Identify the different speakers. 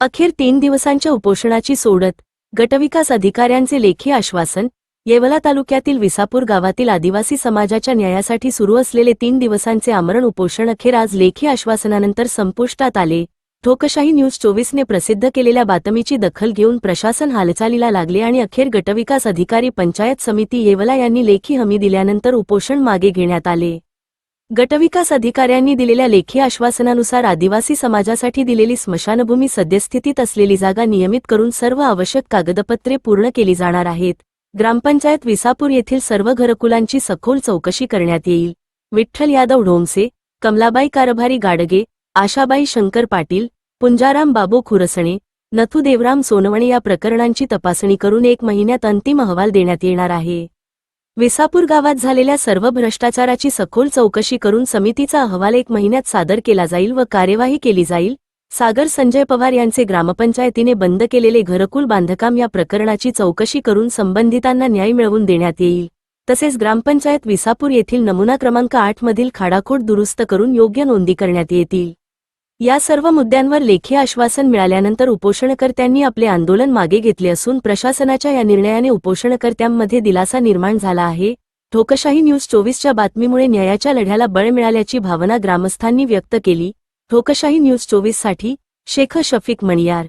Speaker 1: अखेर तीन दिवसांच्या उपोषणाची सोडत गटविकास अधिकाऱ्यांचे लेखी आश्वासन येवला तालुक्यातील विसापूर गावातील आदिवासी समाजाच्या न्यायासाठी सुरू असलेले तीन दिवसांचे आमरण उपोषण अखेर आज लेखी आश्वासनानंतर संपुष्टात आले. ठोकशाही न्यूज चोवीसने प्रसिद्ध केलेल्या बातमीची दखल घेऊन प्रशासन हालचालीला लागले आणि अखेर गटविकास अधिकारी पंचायत समिती येवला यांनी लेखी हमी दिल्यानंतर उपोषण मागे घेण्यात आले. गटविकास अधिकाऱ्यांनी दिलेल्या लेखी आश्वासनानुसार आदिवासी समाजासाठी दिलेली स्मशानभूमी सद्यस्थितीत असलेली जागा नियमित करून सर्व आवश्यक कागदपत्रे पूर्ण केली जाणार आहेत. ग्रामपंचायत विसापूर येथील सर्व घरकुलांची सखोल चौकशी करण्यात येईल. विठ्ठल यादव ढोमसे कमलाबाई कारभारी गाडगे आशाबाई शंकर पाटील पुंजाराम बाबू खुरसणे नथू देवराम सोनवणे या प्रकरणांची तपासणी करून एक महिन्यात अंतिम अहवाल देण्यात येणार आहे. विसापूर गावात झालेल्या सर्व भ्रष्टाचाराची सखोल चौकशी करून समितीचा अहवाल एक महिन्यात सादर केला जाईल व कार्यवाही केली जाईल. सागर संजय पवार यांचे ग्रामपंचायतीने बंद केलेले घरकुल बांधकाम या प्रकरणाची चौकशी करून संबंधितांना न्याय मिळवून देण्यात येईल. तसेच ग्रामपंचायत विसापूर येथील नमुना क्रमांक आठ मधील खाडाखोड दुरुस्त करून योग्य नोंदी करण्यात येतील. या सर्व मुद्द्यांवर लेखी आश्वासन मिळाल्यानंतर उपोषणकर्त्यांनी आपले आंदोलन मागे घेतले असून प्रशासनाच्या या निर्णयाने उपोषणकर्त्यांमध्ये दिलासा निर्माण झाला आहे. ठोकशाही न्यूज चोवीसच्या बातमीमुळे न्यायाच्या लढ्याला बळ मिळाल्याची भावना ग्रामस्थांनी व्यक्त केली. ठोकशाही न्यूज चोवीससाठी शेख शफीक मणियार.